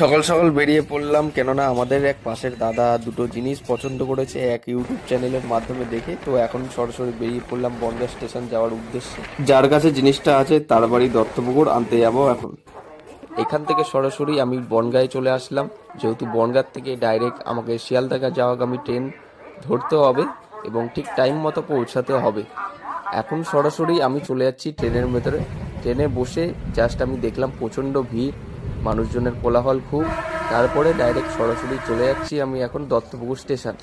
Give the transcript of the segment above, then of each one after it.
সকাল সকাল বেরিয়ে পড়লাম কেননা আমাদের এক পাশের দাদা দুটো জিনিস পছন্দ করেছে এক ইউটিউব চ্যানেলের মাধ্যমে দেখে। তো এখন সরাসরি বেরিয়ে পড়লাম বনগা স্টেশন যাওয়ার উদ্দেশ্যে। যার কাছে জিনিসটা আছে তার বাড়ি দত্তপুকুর আনতে যাব এখন। এখান থেকে সরাসরি আমি বনগাঁয় চলে আসলাম। যেহেতু বনগাঁ থেকে ডাইরেক্ট আমাকে শিয়ালদাগা যাওয়াগামী ট্রেন ধরতে হবে এবং ঠিক টাইম মতো পৌঁছাতে হবে। এখন সরাসরি আমি চলে যাচ্ছি ট্রেনের ভেতরে। ট্রেনে বসে জাস্ট আমি দেখলাম প্রচণ্ড ভিড়। মানুষজনের কোলাহল খুব। তারপরে ডাইরেক্ট সরাসরি চলে যাচ্ছি আমি এখন দত্তপুকুর স্টেশন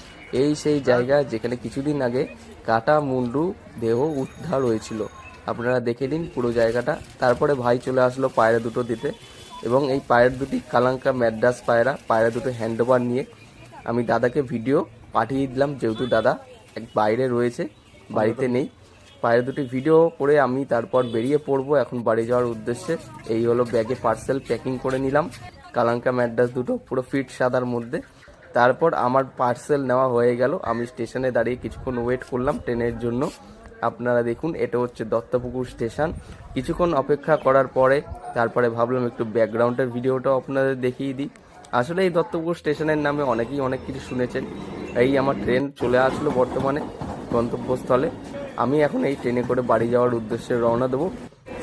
এই সেই জায়গা যেখানে কিছুদিন আগে কাটা, মুন্ডু, দেহ উদ্ধার হয়েছিল। আপনারা দেখে নিন পুরো জায়গাটা। তারপরে ভাই চলে আসলো পায়রা দুটো দিতে এবং এই পায়রা দুটি কালাঙ্কা ম্যাড্রাস পায়রা পায়রা দুটো হ্যান্ডওভার নিয়ে আমি দাদাকে ভিডিও পাঠিয়ে দিলাম। যেহেতু দাদা এক বাইরে রয়েছে, বাড়িতে নেই। পায়রা দুটি ভিডিও করে আমি তারপর বেরিয়ে পড়ব, এখন বাড়ি যাওয়ার উদ্দেশ্যে। এই হলো ব্যাগে পার্সেল প্যাকিং করে নিলাম। কালাঙ্কা ম্যাড্রাস দুটো, পুরো ফিট সাদার মধ্যে। তারপর আমার পার্সেল নেওয়া হয়ে গেল। আমি স্টেশনে দাঁড়িয়ে কিছুক্ষণ ওয়েট করলাম ট্রেনের জন্য। আপনারা দেখুন, এটা হচ্ছে দত্তপুকুর স্টেশন কিছুক্ষণ অপেক্ষা করার পরে তারপরে ভাবলাম একটু ব্যাকগ্রাউন্ডের ভিডিওটাও আপনাদের দেখিয়ে দিই। আসলে এই দত্তপুকুর স্টেশনের নামে অনেকেই অনেক কিছু শুনেছেন। এই আমার ট্রেন চলে আসলো বর্তমানে গন্তব্যস্থলে। আমি এখন এই ট্রেনে করে বাড়ি যাওয়ার উদ্দেশ্যে রওনা দেবো।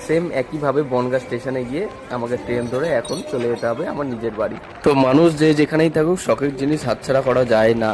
সেম একইভাবে বনগা স্টেশনে গিয়ে আমাকে ট্রেন ধরে এখন চলে যেতে হবে আমার নিজের বাড়ি। তো মানুষ যে যেখানেই থাকুক, শখের জিনিস হাতছাড়া করা যায় না।